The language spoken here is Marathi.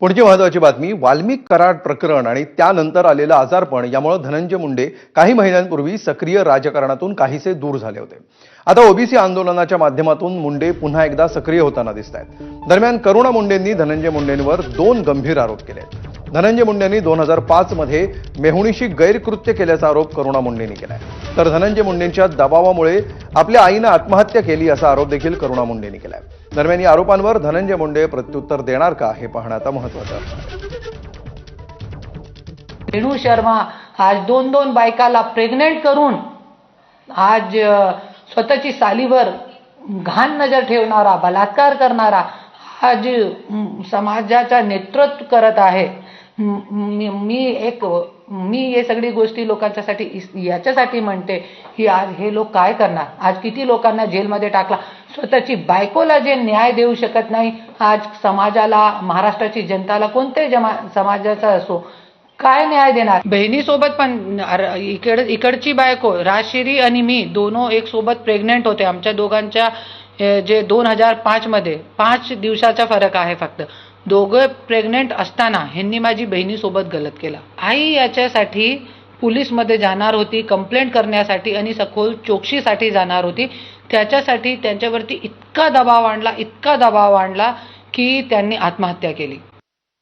पुढची महत्वाची बातमी वाल्मिक कराड प्रकरण आणि त्यानंतर आलेलं आजारपण यामुळे धनंजय मुंडे काही महिन्यांपूर्वी सक्रिय राजकारणातून काहीसे दूर झाले होते. आता ओबीसी आंदोलनाच्या माध्यमातून मुंडे पुन्हा एकदा सक्रिय होताना दिसत आहेत दरम्यान करुणा मुंडेंनी धनंजय मुंडेंवर दोन गंभीर आरोप केले आहेत धनंजय मुंडेंनी दोन हजार पाच मध्ये मेहुणीशी गैरकृत्य केल्याचा आरोप करुणा मुंडेंनी केलाय. तर धनंजय मुंडेंच्या दबावामुळे आपल्या आईनं आत्महत्या केली असा आरोप देखील करुणा मुंडेंनी केलाय. दरम्यान या आरोपांवर धनंजय मुंडे प्रत्युत्तर देणार का हे पाहणं आता महत्वाचं. रेणू शर्मा आज दोन दोन बायकाला प्रेग्नेंट करून आज स्वतःची सालीवर घाण नजर ठेवणारा बलात्कार करणारा आज समाजाचा नेतृत्व करत आहे. मी मी एक मी हे सगळी गोष्टी लोकांच्यासाठी याच्यासाठी म्हणते की आज हे लोक काय करणार? आज किती लोकांना जेलमध्ये टाकला? स्वतःची बायकोला जे न्याय देऊ शकत नाही आज समाजाला महाराष्ट्राची जनताला कोणत्याही जमा समाजाचा असो काय न्याय देणार? बहिणीसोबत पण इकड इकडची बायको राजशिरी आणि मी दोनो एक सोबत प्रेग्नेंट होते. आमच्या दोघांच्या जे दोन हजार पाचमध्ये पाच दिवसाचा फरक आहे फक्त. दोघं प्रेग्नेंट असताना ह्यांनी माझी बहिणीसोबत गलत केला. आई याच्यासाठी पोलीसमध्ये जाणार होती कंप्लेंट करण्यासाठी आणि सखोल चौकशीसाठी जाणार होती. त्याच्यासाठी त्यांच्यावरती इतका दबाव आणला इतका दबाव आणला की त्यांनी आत्महत्या केली.